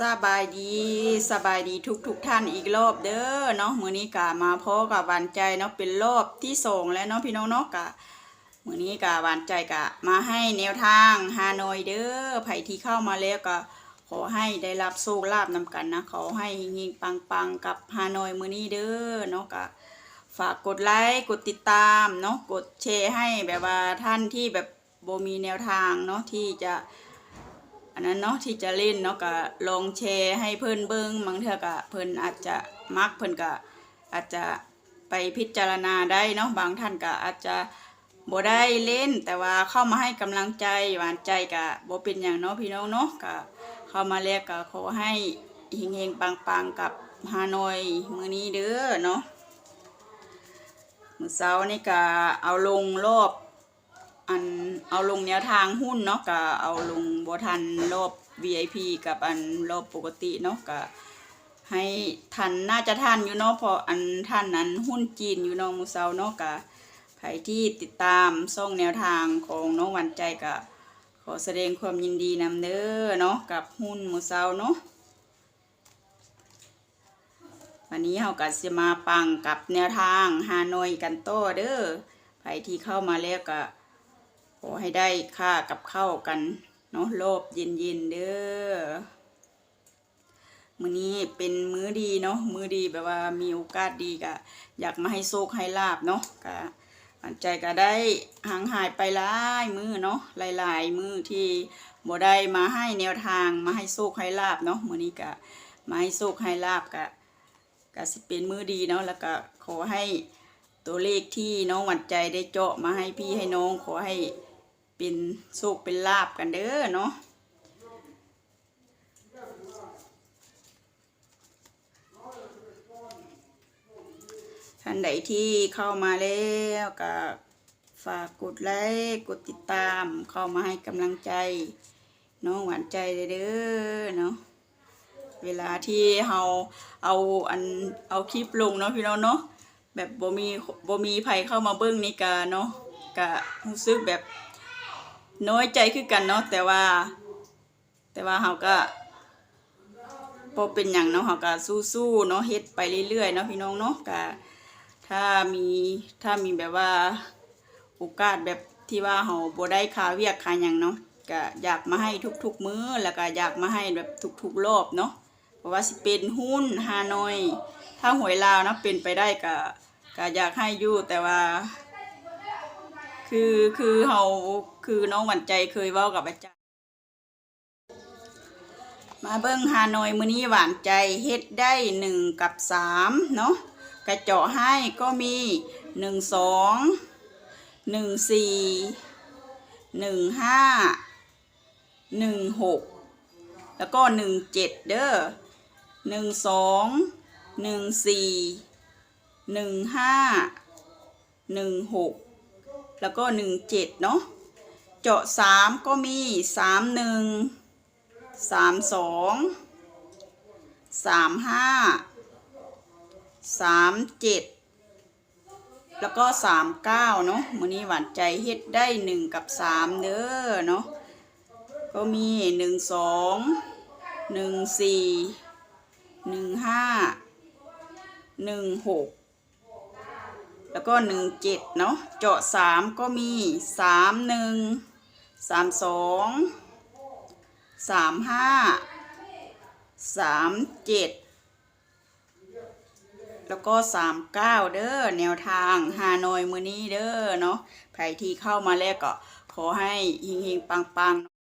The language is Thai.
สบายดีสบายดีทุกทุกท่านอีกรอบเด้อเนาะมือนี้กะมาพอกับหวานใจเนาะเป็นรอบที่สองแล้วเนาะพี่น้องเนาะกะมือนี้กะหวานใจกะมาให้แนวทางฮานอยเด้อไผที่เข้ามาแล้วก็ขอให้ได้รับโชคลาภนำกันนะขอให้เฮงๆปังๆกับฮานอยมือนี้เด้อเนาะกะฝากกดไลค์กดติดตามเนาะกดแชร์ให้แบบว่าท่านที่แบบโบมีแนวทางเนาะที่จะ นนั้นเนาะที่จะเล่นเนาะก็ลองแชร์ให้เพิ่นเบิ่งบางเทื่อก็เพิ่นอาจจะมักเพิ่นก็อาจจะไปพิจารณาได้เนาะบางท่านก็อาจจะบ่ได้เล่น แต่ว่าเข้ามาให้กำลังใจหวานใจก็บ่เป็นหยังเนาะพี่น้องเนาะก็เข้ามาแล้วก็ขอให้เฮงๆปังๆกับฮานอยมือนี้เด้อเนาะมือเช้านี่ก็เอาลงรอบ อันเอาลงแนวทางหุ้นเนาะก็เอาลงบทันรอบ VIP กับอันรอบปกติเนาะก็ให้ทันน่าจะทันอยู่เนาะพราะอันท่านนั้นหุ้นจีนอยู่เนาะมื้อเช้าเนาะก็ใครที่ติดตามช่งแนวทางของน้องหวันใจก็ขอแสดงความยินดีนำเด้อเนาะกับหุ้นมื้อเช้าเนาะวันนี้เฮาก็สิมาปังกับแนวทางฮานอยกันโต่อเด้อใครที่เข้ามาแล้วก็ ขอให้ได้ค่ากับข้าวกันเนาะโลบเย็นๆเด้อมื้อนี้เป็นมื้อดีเนาะมื้อดีแบบว่ามีโอกาสดีก็อยากมาให้โชคให้ลาบเนาะก็อันใจก็ได้ห่างหายไปหลายมือเนาะหลาย ๆ มือที่บ่ได้มาให้แนวทางมาให้โชคให้ลาบเนาะมื้อนี้ก็มาให้โชคให้ลาบก็ก็สิเป็นมื้อดีเนาะแล้วก็ขอให้ตัวเลขที่น้องหวัดใจได้เจาะมาให้พี่ให้น้องขอให้ เป็นโชคเป็นลาบกันเด้อเนาะท่านใดที่เข้ามาแล้วก็ฝากกดไลค์กดติดตามเข้ามาให้กำลังใจน้องหวานใจเด้อเนาะเวลาที่เฮาเอาอันเอาคลิปลงเนาะพี่น้องเนาะแบบบ่มีบ่มีไผเข้ามาเบิ่งนี่กะเนาะกะรู้สึกแบบ น้อยใจคือกันเนาะแต่ว่า แต่ว่าเฮาก็บ่เป็นหยังเนาะเฮาก็สู้ๆเนาะเฮ็ดไปเรื่อยๆเนาะพี่น้องเนาะกะถ้ามีถ้ามีแบบว่าโอกาสแบบที่ว่าเฮาบ่ได้คาเวียกคาหยังเนาะก็อยากมาให้ทุกๆมื้อแล้วก็อยากมาให้แบบทุกๆรอบเนาะเพราะว่าสิเป็นหุ้นฮานอย ถ้าหวยลาวนะเป็นไปได้ก็ก็อยากให้อยู่แต่ว่า คือคือเฮาคือน้องหวันใจเคยเว้ากับอาจารย์ มาเบิ่งฮานอยมือนี้หวานใจเฮ็ดได้หนึ่งกับสามเนาะกระเจาะให้ก็มีหนึ่งสองหนึ่งสี่หนึ่งห้าหนึ่งหกแล้วก็หนึ่งเจ็ดเด้อหนึ่งสองหนึ่งสี่หนึ่งห้าหนึ่งหก แล้วก็หนึ่งเจ็ดเนาะเจาะสามก็มีสามหนึ่งสามสองสามห้าสามเจ็ดแล้วก็สามเก้าเนาะมื้อนี้หวานใจเฮ็ดได้หนึ่งกับสามเด้อเนาะก็มีหนึ่งสองหนึ่งสี่หนึ่งห้าหนึ่งหก แล้วก็หนึ่งเจ็ดเนาะเจาะสามก็มีสามหนึ่งสามสองสามห้าสามเจ็ดแล้วก็สามเก้าเด้อแนวทางฮานอยมือนี้เด้อเนาะใครที่เข้ามาแล้วก็ขอให้เฮงๆปังๆ